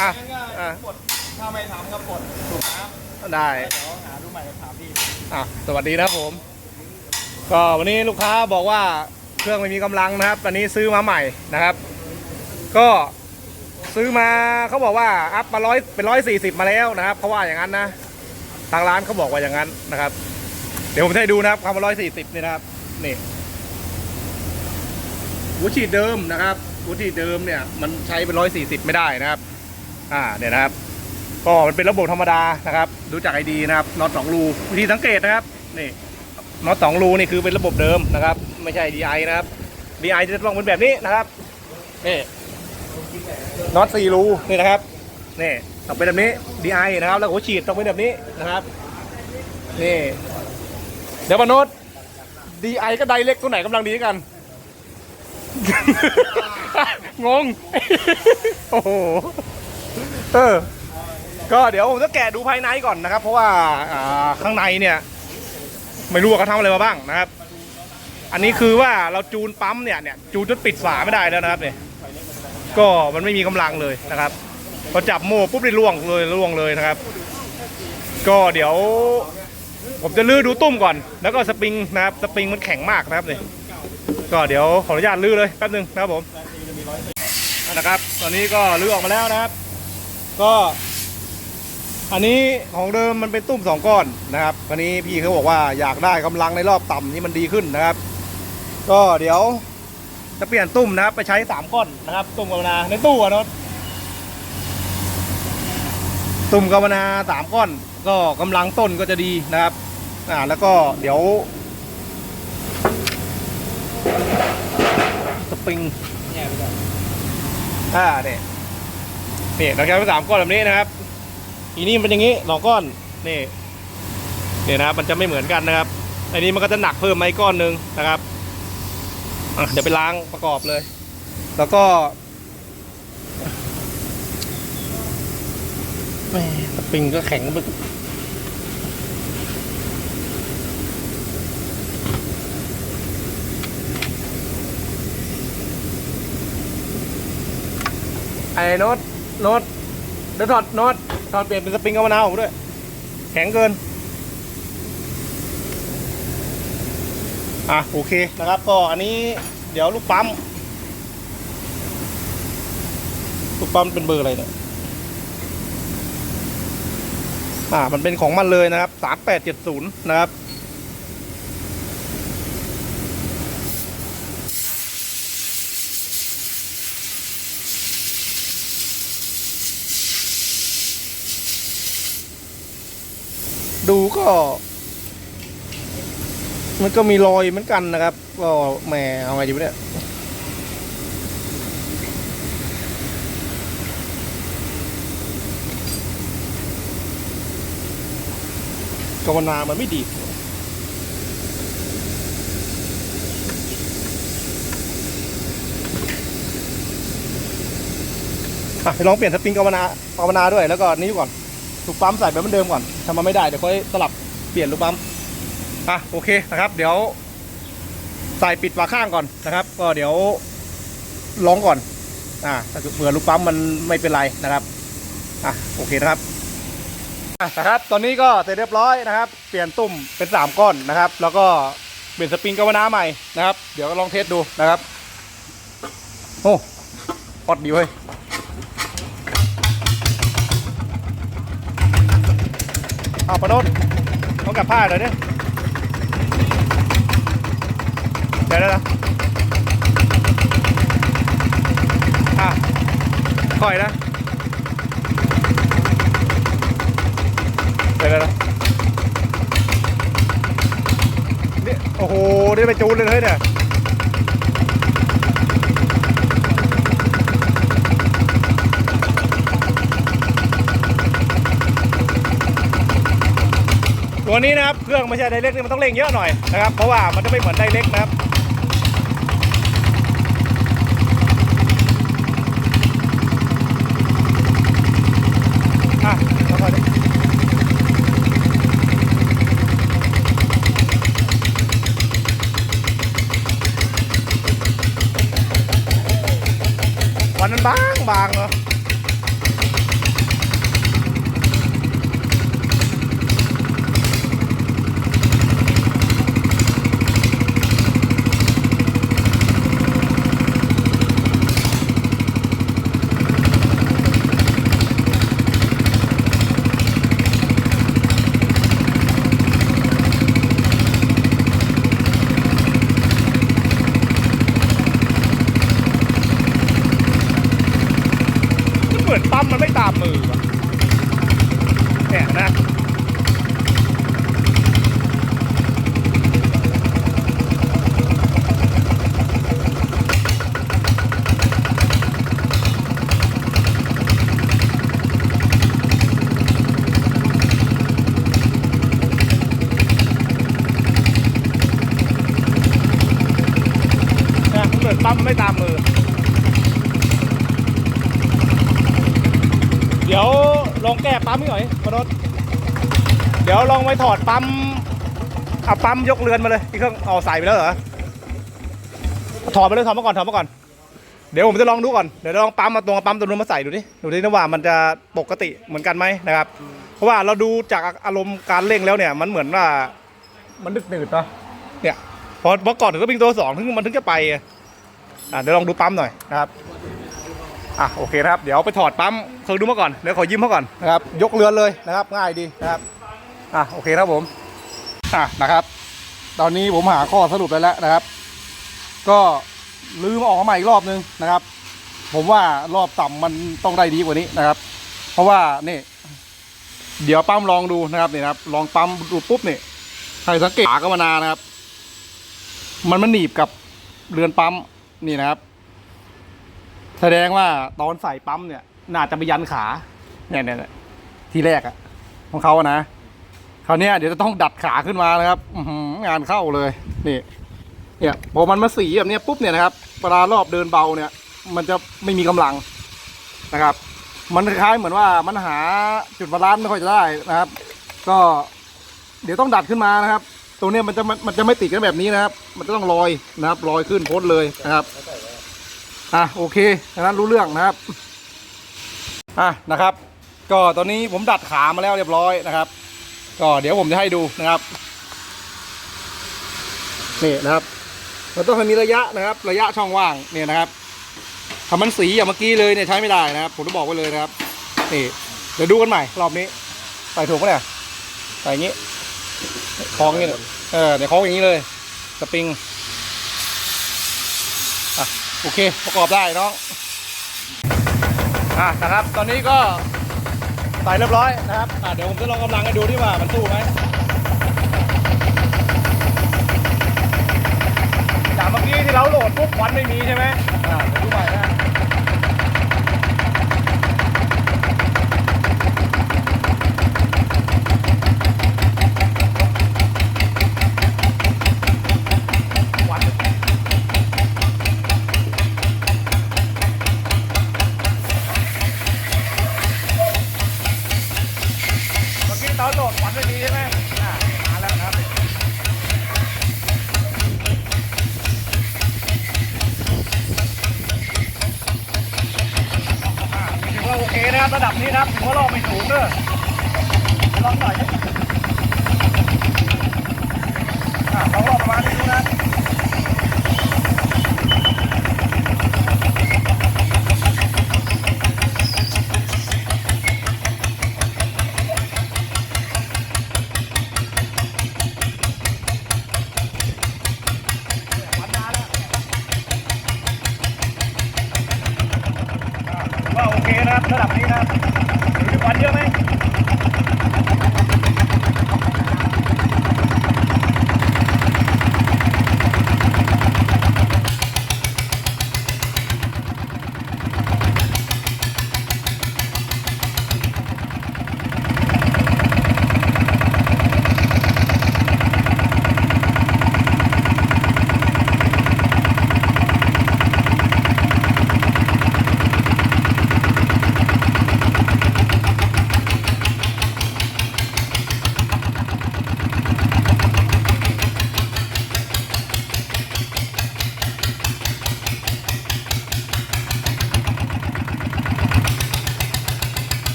อะงั้นก็อะกดถ้าไม่ทำก็กดสูบน้ได้ เดี๋ยวหาดูใหม่ถามพี่อะสวัสดีนะครับผม ก็วันนี้ลูกค้าบอกว่าเครื่องไม่มีกำลังนะครับ อันนี้ซื้อมาใหม่นะครับ ก็ซื้อมาเขาบอกว่าอัพมาร้อยเป็นร้อยสี่สิบมาแล้วนะครับเขาว่าอย่างนั้นนะ ทางร้านเขาบอกว่าอย่างนั้นนะครับ เดี๋ยวผมจะให้ดูนะครับความร้อยสี่สิบนี่นะครับนี่หัวฉีดเดิมนะครับหัวฉีดเดิมเนี่ย มันใช้เป็นร้อยสี่สิบไม่ได้นะครับ อ่าเนี่ยนะครับ ก็มันเป็นระบบธรรมดานะครับ ดูจากไอดีนะครับน็อตสองรูวิธีสังเกตนะครับนี่น็อตสองรูนี่คือเป็นระบบเดิมนะครับ ไม่ใช่ DI นะครับ DI จะต้องเป็นแบบนี้นะครับนี่น็อตสี่รูนี่นะครับนี่ต้องเป็นแบบนี้ DI นะครับ แล้วหัวฉีดต้องเป็นแบบนี้นะครับนี่เดี๋ยวมาโน้ต DI ก็ไดเล็กตัวไหนกำลังดีกัน งง โอ้โห เออ ก็เดี๋ยวผมจะแกะดูภายในก่อนนะครับ เพราะว่าอ่าข้างในเนี่ย ไม่รู้ว่าเขาทำอะไรมาบ้างนะครับ อันนี้คือว่าเราจูนปั๊มเนี่ยเนี่ยจูนจนปิดฝาไม่ได้แล้วนะครับเนี่ยก็มันไม่มีกำลังเลยนะครับพอจับโม่ปุ๊บได้ล่วงเลยล่วงเลยนะครับ ก็เดี๋ยว ผมจะลื้อดูตุ้มก่อน แล้วก็สปริงนะครับสปริงมันแข็งมากนะครับเนี่ยก็เดี๋ยวขออนุญาตลื้อเลยแป๊บนึงนะครับผมนะครับ ตอนนี้ก็ลื้อออกมาแล้วนะครับ ก็ อันนี้ของเดิมมันเป็นตุ้มสองก้อนนะครับอันนี้พี่เขาบอกว่าอยากได้กำลังในรอบต่ำนี่มันดีขึ้นนะครับ ก็เดี๋ยวจะเปลี่ยนตุ้มนะครับ ไปใช้สามก้อนนะครับ ตุ้มกาวนาในตู้อะเนาะตุ่มกาวนาสามก้อน ก็กำลังต้นก็จะดีนะครับ อ่า แล้วก็เดี๋ยวสปริงเนี่ยไปก่อนอ่าเนี่ย นี่เราใช้ไปสามก้อนแบบนี้นะครับ อีนี่มันเป็นอย่างนี้สองก้อนนี่เนี่ยนะครับมันจะไม่เหมือนกันนะครับอันนี้มันก็จะหนักเพิ่มมาอีกก้อนหนึ่งนะครับเดี๋ยวไปล้างประกอบเลย แล้วก็แม่สปริงก็แข็งบึกไอ้โน้ต โน้ตเดี๋ยวถอดโน้ตถอดเปลี่ยนเป็นสปริงกาวมะนาวผมด้วย แข็งเกิน อะโอเคนะครับ ก็อันนี้เดี๋ยวลูกปั๊ม ลูกปั๊มเป็นเบอร์อะไรเนี่ยอ่า มันเป็นของมันเลยนะครับสามแปดเจ็ดศูนย์นะครับ ดูก็ มันก็มีรอยเหมือนกันนะครับ ก็แหมเอาไงดีเนี่ยกาวนามันไม่ดีอะไปลองเปลี่ยนสปริงกาวนาภาวนาด้วยแล้วก็นี้ก่อน ลูกปั๊มใส่แบบเหมือนเดิมก่อนทำมาไม่ได้เดี๋ยวค่อยสลับเปลี่ยนลูกปั๊มอะโอเคนะครับ เดี๋ยว ใส่ปิดฝาข้างก่อนนะครับ ก็เดี๋ยวลองก่อน อ่าถ้าเผื่อลูกปั๊มมันไม่เป็นไรนะครับอะโอเคนะครับอะนะครับตอนนี้ก็เสร็จเรียบร้อยนะครับ เปลี่ยนตุ่มเป็นสามก้อนนะครับ แล้วก็เปลี่ยนสปริงกาวนาใหม่นะครับ เดี๋ยวก็ลองเทสดูนะครับโอ้ฮอตดีเว้ย เอาปะโนดต้องกลับผ้าเลยเนี่ยเดี๋ยวนะอะค่อยนะเดี๋ยวนะนี่โอ้โห นี่ไปจูนเลยเฮ้ยเนี่ย ตัวนี้นะครับเครื่องไม่ใช่ไดเล็กนี่มันต้องเร่งเยอะหน่อยนะครับเพราะว่ามันจะไม่เหมือนไดเล็กนะครับวันนั้นบางบางเหรอ เหมือนปั๊มมันไม่ตามมือว่ะเนี่ยนะ นะเหมือนปั๊ม ไม่ตามมือ เดี๋ยวลองแก้ปั๊มให้หน่อยมนุษย์เดี๋ยวลองไปถอดปั๊มเอาปั๊มยกเรือนมาเลยที่เครื่องเอาใส่ไปแล้วเหรอถอดไปเลยถอดมาก่อนถอดมาก่อนเดี๋ยวผมจะลองดูก่อนเดี๋ยวลองปั๊มมาตรงกับปั๊มตัวนู้นมาใส่ดูดิดูดินะว่ามันจะปกติเหมือนกันไหมนะครับ เพราะว่าเราดูจากอารมณ์การเร่งแล้วเนี่ยมันเหมือนว่ามันดึกหนืดเนาะเนี่ยพอพอก่อนถึงก็บิงตัวสองถึงมันถึงจะไป อะเดี๋ยวลองดูปั๊มหน่อยนะครับอะโอเคนะครับ เดี๋ยวไปถอดปั๊มเคยดูมาก่อนเดี๋ยวขอยิ้มเขาก่อนนะครับยกเรือนเลยนะครับ ง่ายดีนะครับอะโอเคครับผมอะนะครับ ตอนนี้ผมหาข้อสรุปได้แล้วนะครับ ก็ลืมออกมาใหม่อีกรอบนึงนะครับ ผมว่ารอบต่ำมันต้องได้ดีกว่านี้นะครับ เพราะว่านี่ เดี๋ยวปั๊มลองดูนะครับนี่นะครับ ลองปั๊มดูปุ๊บนี่ใครสังเกตขากรรมนานะครับ มันมันหนีบกับเรือนปั๊ม นี่นะครับ แสดงว่าตอนใส่ปั๊มเนี่ย น่าจะไปยันขาเนี่ยเนี่ยเนี่แรกอะของเขาอะนะคราวเนี้ยเดี๋ยวจะต้องดัดขาขึ้นมานะครับอืงานเข้าเลยนี่ เนี่ยพอมันมาสีแบบเนี้ยปุ๊บเนี่ยนะครับเวลารอบเดินเบาเนี่ย มันจะไม่มีกำลังนะครับ มันคล้ายเหมือนว่ามันหาจุดบาลานซ์ไม่ค่อยจะได้นะครับ ก็ เดี๋ยวต้องดัดขึ้นมานะครับ ตรงเนี้ยมันจะมันมันจะไม่ติดกันแบบนี้นะครับ มันจะต้องลอยนะครับลอยขึ้นโพ้นเลยนะครับอะโอเคดังนั้นรู้เรื่องนะครับอะนะครับ ก็ตอนนี้ผมดัดขามาแล้วเรียบร้อยนะครับ ก็เดี๋ยวผมจะให้ดูนะครับนี่นะครับมันต้องมีระยะนะครับ ระยะช่องว่างเนี่ยนะครับถ้ามันสีอย่างเมื่อกี้เลยเนี่ยใช้ไม่ได้นะครับ ผมจะบอกไว้เลยนะครับนี่เดี๋ยวดูกันใหม่รอบนี้ใส่ถูกปะเนี่ยใส่อย่างนี้ คล้องอย่างนี้เนี่ยเออเดี๋ยวคล้องอย่างนี้เลย สปริง อะ โอเค ประกอบได้น้อง อะนะครับ ตอนนี้ก็ใส่เรียบร้อยนะครับ อะเดี๋ยวผมจะลองกำลังให้ดูที่ว่ามันสู้ไหมจากเมื่อกี้ที่เราโหลดปุ๊บควันไม่มีใช่ไหมอ่าดูใหม่นะ ควันเมื่อกี้ตอนโหลดควันไม่มีใช่ไหมอ่ามาแล้วนะครับ อ่าถือว่าโอเคนะครับระดับนี้นะครับถือว่ารอบไม่ สูงเด้อลองหน่อยดิอ่าลองรอบประมาณนี้ดูนะว่าโอเคนะครับระดับนี้นะครับ ถือวัน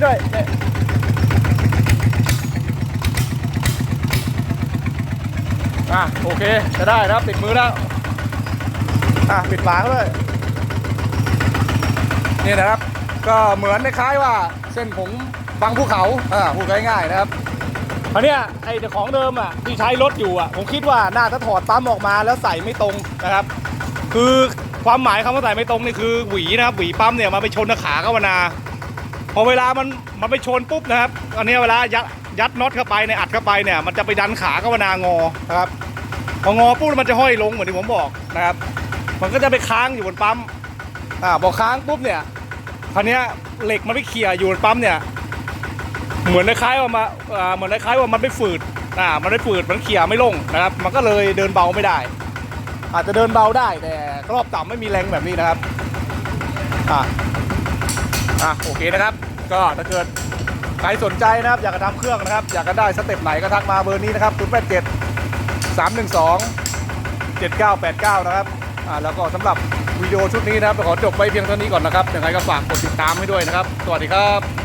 เยอะไหมล็อกนี้ด้วยเนี่ยอะโอเคจะได้นะครับติดมือแล้วอะปิดฝาเขาด้วยนี่นะครับ ก็เหมือนคล้ายๆว่าเส้นผมฟังภูเขาอ่าพูดง่ายๆนะครับคราวเนี้ยไอ้ของเดิมอะที่ใช้รถอยู่อะผมคิดว่าน่าจะถอดปั๊มออกมาแล้วใส่ไม่ตรงนะครับ คือความหมายคำว่าใส่ไม่ตรงนี่คือหวีนะครับหวีปั๊มเนี่ยมันไปชนกับขาเข้ามานาพ อเวลามันมันไปชนปุ๊บนะครับอันนี้เวลายัดยัดน็อตเข้าไปในยอัดเข้าไปเนี่ยมันจะไปดันขาเข้ามานางอนะครับพองอปุ๊บมันจะห้อยลงเหมือนที่ผมบอกนะครับ มันก็จะไปค้างอยู่บนปั๊มอ่าพอค้างปุ๊บเนี่ยคราวนี้เหล็กมันไปเขี่ยอยู่บนปั๊มเนี่ยเหมือนคล้ายๆว่ามาอ่าเหมือนคล้ายๆว่ามันไปฝืดอ่ามันไปฝืดมันเขี่ยไม่ลงนะครับ มันก็เลยเดินเบาไม่ได้ อาจจะเดินเบาได้แต่รอบต่ำไม่มีแรงแบบนี้นะครับอะอะโอเคนะครับ ก็ถ้าเกิดใครสนใจนะครับ อยากจะทำเครื่องนะครับ อยากจะได้สเต็ปไหนก็ทักมาเบอร์นี้นะครับ0 8 7 3 1 2 7 9 8 9 นะครับอ่าแล้วก็สำหรับวิดีโอชุดนี้นะครับขอจบไปเพียงเท่านี้ก่อนนะครับยังไงก็ฝากกดติดตามให้ด้วยนะครับ สวัสดีครับ